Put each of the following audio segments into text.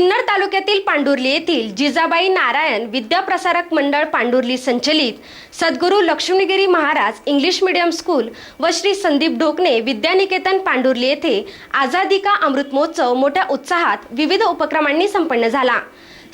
सिन्नर तालुक्यातील पांडुर्ली येथील जिजाबाई नारायण विद्याप्रसारक मंडळ पांडुर्ली संचलित Sadguru Lakshmigiri Maharaj English medium school व श्री संदीप ढोकणे विद्यानिकेतन पांडुर्ली येथे आझादी का अमृत महोत्सव मोठ्या उत्साहात विविध उपक्रमांनी संपन्न झाला.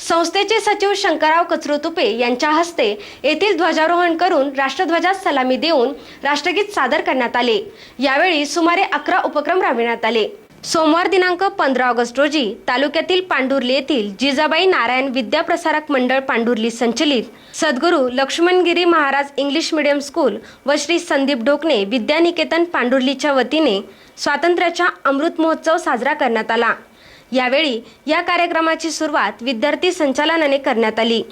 संस्थेचे सचिव शंकरराव कचरुतुपे यांच्या हस्ते येथील ध्वजारोहण करून राष्ट्रध्वजास सलामी देऊन राष्ट्रगीत सादर करण्यात आले. यावेळी सुमारे अकरा उपक्रम राबविण्यात आले. सोमवार दिनांक पंधरा ऑगस्ट रोजी तालुक्यातील पांडुर्ली येथील जिजाबाई नारायण विद्याप्रसारक मंडळ पांडुर्ली संचलित Sadguru Lakshmangiri Maharaj English medium school व श्री संदीप ढोकणे विद्यानिकेतन पांडुर्लीच्या वतीने स्वातंत्र्याचा अमृत महोत्सव साजरा करण्यात आला. यावेळी या कार्यक्रमाची सुरुवात विद्यार्थी संचालनाने करण्यात आली.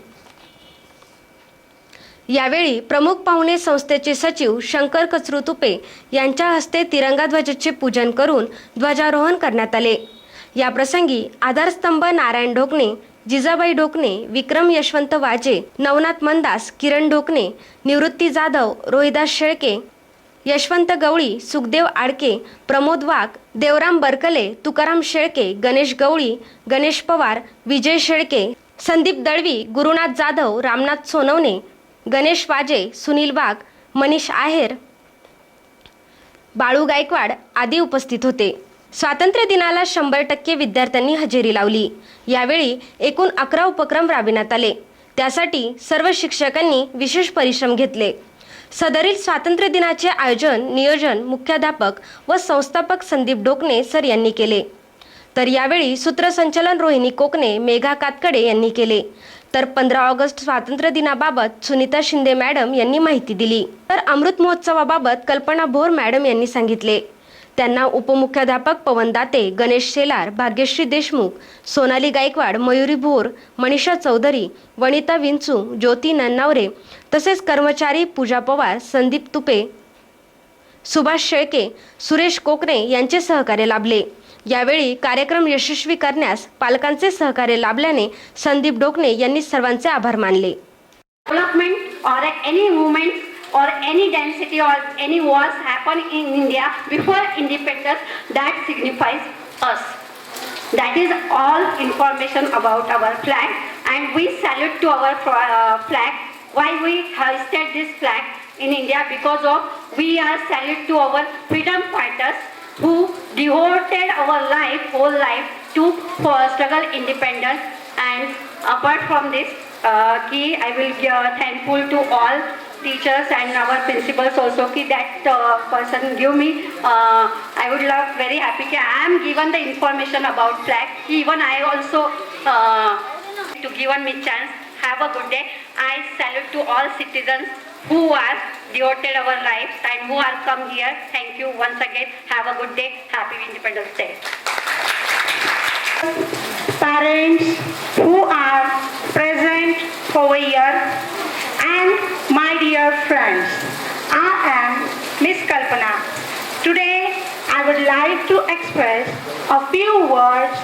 यावेळी प्रमुख पाहुणे संस्थेचे सचिव शंकर कचरुतुपे यांच्या हस्ते तिरंगा ध्वजाचे पूजन करून ध्वजारोहण करण्यात आले. या प्रसंगी आधारस्तंभ नारायण ढोकणे जिजाबाई ढोकणे विक्रम यशवंत वाजे नवनाथ मंदास किरण ढोकणे निवृत्ती जाधव रोहिदास शेळके यशवंत गवळी सुखदेव आडके प्रमोद वाघ देवराम बरकले तुकाराम शेळके गणेश गवळी गणेश पवार विजय शेळके संदीप दळवी गुरुनाथ जाधव रामनाथ सोनवणे गणेश वाजे सुनील वाघ मनीष आहेर बाळू गायकवाड आदी उपस्थित होते. स्वातंत्र्य दिनाला शंभर टक्के विद्यार्थ्यांनी हजेरी लावली. यावेळी एकूण अकरा उपक्रम राबविण्यात आले. त्यासाठी सर्व शिक्षकांनी विशेष परिश्रम घेतले. सदरील स्वातंत्र्य दिनाचे आयोजन नियोजन मुख्याध्यापक व संस्थापक संदीप डोकणे सर यांनी केले. तर यावेळी सूत्रसंचलन रोहिणी कोकणे मेघा कातकडे यांनी केले. तर पंधरा ऑगस्ट स्वातंत्र्य दिनाबाबत सुनीता शिंदे मॅडम यांनी माहिती दिली. तर अमृत महोत्सवाबाबत कल्पना भोर मॅडम यांनी सांगितले. त्यांना उपमुख्याध्यापक पवन दाते गणेश शेलार भाग्यश्री देशमुख सोनाली गायकवाड मयुरी भोर मनीषा चौधरी वनिता विंचू ज्योती नन्नावरे तसेच कर्मचारी पूजा पवार संदीप तुपे सुभाष शेळके सुरेश कोकणे यांचे सहकार्य लाभले. यावेळी कार्यक्रम यशस्वी करण्यास पालकांचे सहकार्य लाभल्याने संदीप डोकणे यांनी सर्वांचे आभार मानले. Development or any movement or any density or any wars happen in India before independence that signifies us that is all information about our flag and we salute to our flag why we hoisted this flag in India because of we are salute to our freedom fighters who devoted our life, whole life to for struggle independence. And apart from this uh, key I will be uh, thankful to all teachers and our principals also ki that uh, person give me uh, I would love very happy ki I am given the information about flag. Even I also uh, to given me chance. Have a good day. I salute to all citizens who are devoted our lives and who are come here thank you once again have a good day happy independence day parents who are present over here and my dear friends. I am Miss Kalpana. Today I would like to express a few words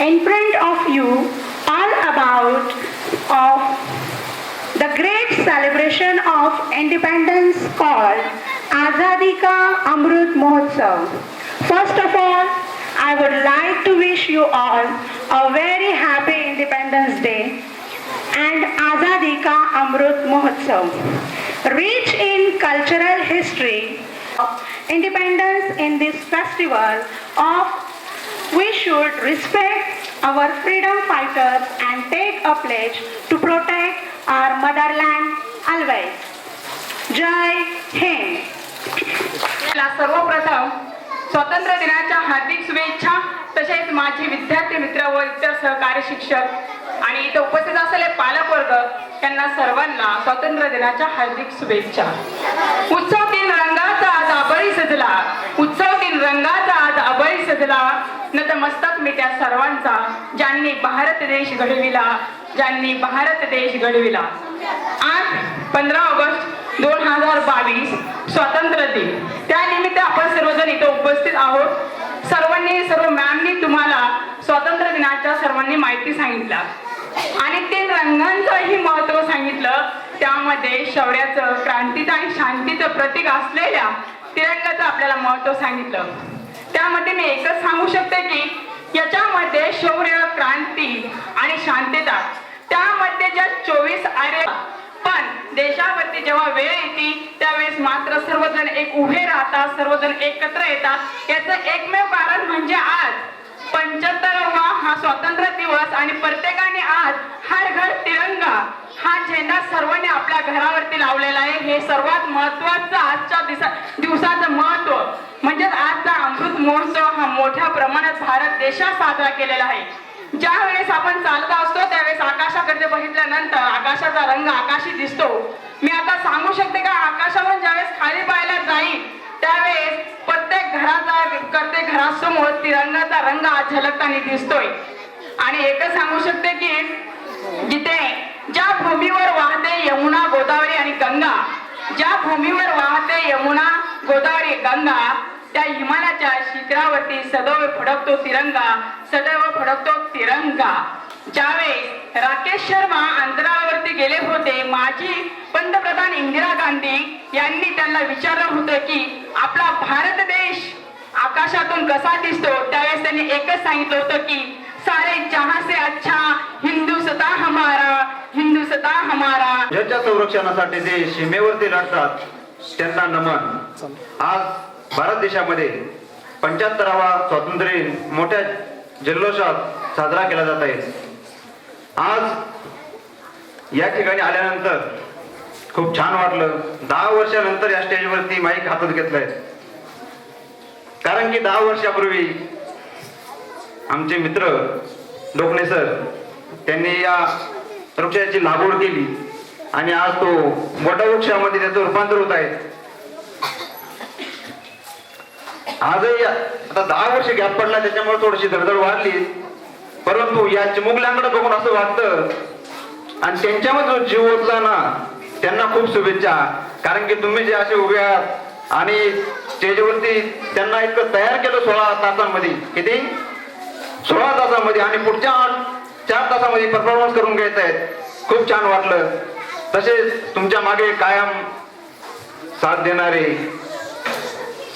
in front of you all about of the great celebration of independence called Azadi Ka Amrut Mahotsav. First of all, I would like to wish you all a very happy Independence Day and Azadi Ka Amrut Mahotsav. Rich in cultural history of independence in this festival of we should respect our freedom fighters and take a pledge to protect our motherland always. Jai Hind. ला सर्वप्रथम स्वातंत्र्य दिनाच्या हार्दिक शुभेच्छा तसेच माझे विद्यार्थी मित्र व इतर सहकारी शिक्षक आणि इथे उपस्थित असलेले पालकवर्ग त्यांना यांना सर्वांना स्वातंत्र्य दिनाच्या हार्दिक शुभेच्छा उत्सव दिन रंगाचा आज आबळी सजला उत्सव दिन रंगाचा आज आबळी सजला नतमस्तक मी त्या सर्वांचा ज्यांनी भारत देश घडविला ज्यांनी भारत देश घडविला. आज पंधरा ऑगस्ट दोन हजार बावीस स्वातंत्र्य दिन. त्यानिमित्त आपण सर्वजण इथं उपस्थित आहोत. सर्वांनी सर्व मॅमनी तुम्हाला स्वातंत्र्य दिनाच्या सर्वांनी माहिती सांगितलं. आणि ते रंगांचंही महत्त्व सांगितलं. त्यामध्ये शौर्याचं क्रांतीचं आणि शांतीचं प्रतीक असलेल्या तिरंगाचं आपल्याला महत्त्व सांगितलं. त्यामध्ये मी एकच सांगू शकते की याच्यामध्ये शौर्य क्रांती आणि शांतता त्यामध्ये ज्या चोवीस आरे पण देशावरती जेव्हा वेळ येते त्यावेळेस मात्र सर्वजण एक उभे राहतात सर्वजण एकत्र येतात. याचं एकमेव कारण म्हणजे आज पंच्याहत्तरावा हा स्वातंत्र्य दिवस आणि प्रत्येकाने आज हर घर तिरंगा हा झेंडा सर्वांनी आपल्या घरावरती लावलेला आहे. हे सर्वात महत्वाचं आजच्या दिवसा दिवसाचं महत्त्व म्हणजेच आजचा अमृत महोत्सव हा मोठ्या प्रमाणात भारत देशात साजरा केलेला आहे. ज्या वेळेस आपण चालत असतो त्यावेळेस आकाशाकडे बघितल्यानंतर आकाशाचा रंग आकाशी दिसतो. मी आता सांगू शकते का आकाशावरून ज्यावेळेस खाली पाहायला जाईल त्यावेळेस प्रत्येक घराचा प्रत्येक घरासमोर तिरंगाचा रंग आज झलकताना दिसतोय. आणि एकच सांगू शकते की जिथे ज्या भूमीवर वाहते यमुना गोदावरी आणि गंगा ज्या भूमीवर वाहते यमुना गोदावरी गंगा त्या हिमालयाच्या शिखरावरती सदैव फडकतो तिरंगा सदैव फडकतो तिरंगा. ज्यावेळेस राकेश शर्मा अंतराळावरती गेले होते माजी पंतप्रधान इंदिरा गांधी यांनी त्यांना विचारलं होतं की आपला भारत देश आकाशातून कसा दिसतो? त्यावेळेस त्यांनी एकच सांगितलं होतं की सारे जहां से अच्छा हिंदुस्ता हमारा हिंदुस्ता हमारा. ज्याच्या संरक्षणासाठी जे सीमेवरती लढतात त्यांना नमन. आज भारत देशामध्ये पंच्याहत्तरावा स्वातंत्र्य मोठ्या जल्लोषात साजरा केला जात आहे. आज या ठिकाणी आल्यानंतर खूप छान वाटलं. दहा वर्षानंतर या स्टेजवरती माईक हातात घेतलंय. कारण की दहा वर्षापूर्वी आमचे मित्र डोकणे सर त्यांनी या वृक्षाची लागवड केली. आणि आज तो मोठ्या वृक्षामध्ये त्याचं रूपांतर होत आहे. आजही आता दहा वर्ष गॅप पडला त्याच्यामुळे थोडीशी धडधड वाढली. परंतु या चिमुकल्यांकडे बघून असं वाटतं आणि त्यांच्यामध्ये जो जीव ओतला ना त्यांना खूप शुभेच्छा. कारण की तुम्ही जे असे उभे आहात आणि स्टेजवरती त्यांना इतकं तयार केलं सोळा तासांमध्ये. किती? सोळा तासामध्ये. आणि पुढच्या चार तासामध्ये परफॉर्मन्स करून घ्यायचं आहेत खूप छान वाटलं. तसेच तुमच्या मागे कायम साथ देणारे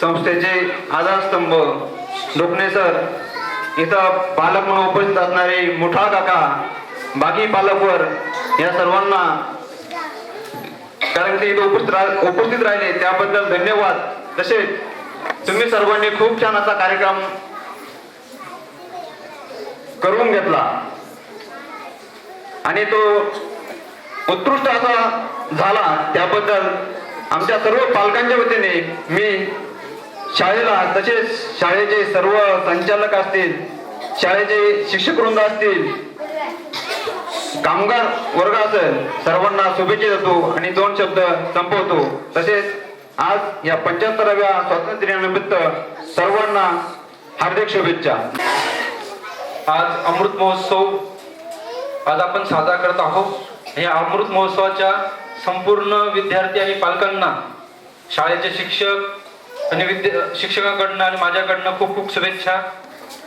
संस्थेचे आधारस्तंभ डोकणे सर इथं पालक म्हणून उपस्थित असणारे मोठा काका बाकी पालकवर या सर्वांना कारण ते इथं उपस्थित उपस्थित राहिले त्याबद्दल धन्यवाद. तसेच तुम्ही सर्वांनी खूप छान असा कार्यक्रम करून घेतला. आणि तो उत्कृष्ट असा झाला त्याबद्दल आमच्या सर्व पालकांच्या वतीने मी शाळेला तसेच शाळेचे सर्व संचालक असतील शाळेचे शिक्षक वृंद असतील कामगार वर्ग असेल सर्वांना शुभेच्छा देतो आणि दोन शब्द संपवतो. तसेच आज या पंच्याहत्तराव्या स्वातंत्र्य दिनानिमित्त सर्वांना हार्दिक शुभेच्छा. आज अमृत महोत्सव आज आपण साजरा करत आहोत. या अमृत महोत्सवाच्या संपूर्ण विद्यार्थी आणि पालकांना शाळेचे शिक्षक आणि विद्या शिक्षकाकडनं आणि माझ्याकडनं खूप खूप शुभेच्छा.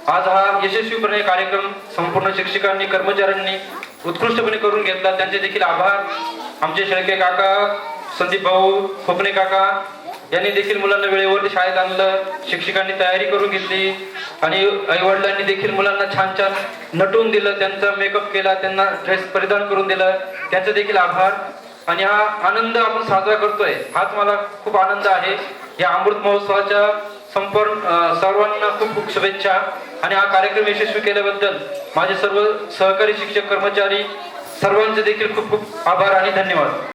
आज हा यशस्वीपणे कार्यक्रम संपूर्ण शिक्षकांनी कर्मचाऱ्यांनी उत्कृष्टपणे करून घेतला. त्यांचे देखील आभार. आमचे शेळके काका संदीप भाऊ खोपणे काका यांनी देखील मुलांना वेळेवरती शाळेत आणलं. शिक्षकांनी तयारी करून घेतली. आणि आईवडिलांनी देखील मुलांना छान छान नटवून दिलं. त्यांचा मेकअप केला त्यांना ड्रेस परिधान करून दिलं. त्यांचे देखील आभार. आणि हा आनंद आपण साजरा करतोय. हाच मला खूप आनंद आहे. या अमृत महोत्सवाच्या संपूर्ण सर्वांना खूप खूप शुभेच्छा. आणि हा कार्यक्रम यशस्वी केल्याबद्दल माझे सर्व सहकारी शिक्षक कर्मचारी सर्वांचे देखील खूप खूप आभार आणि धन्यवाद.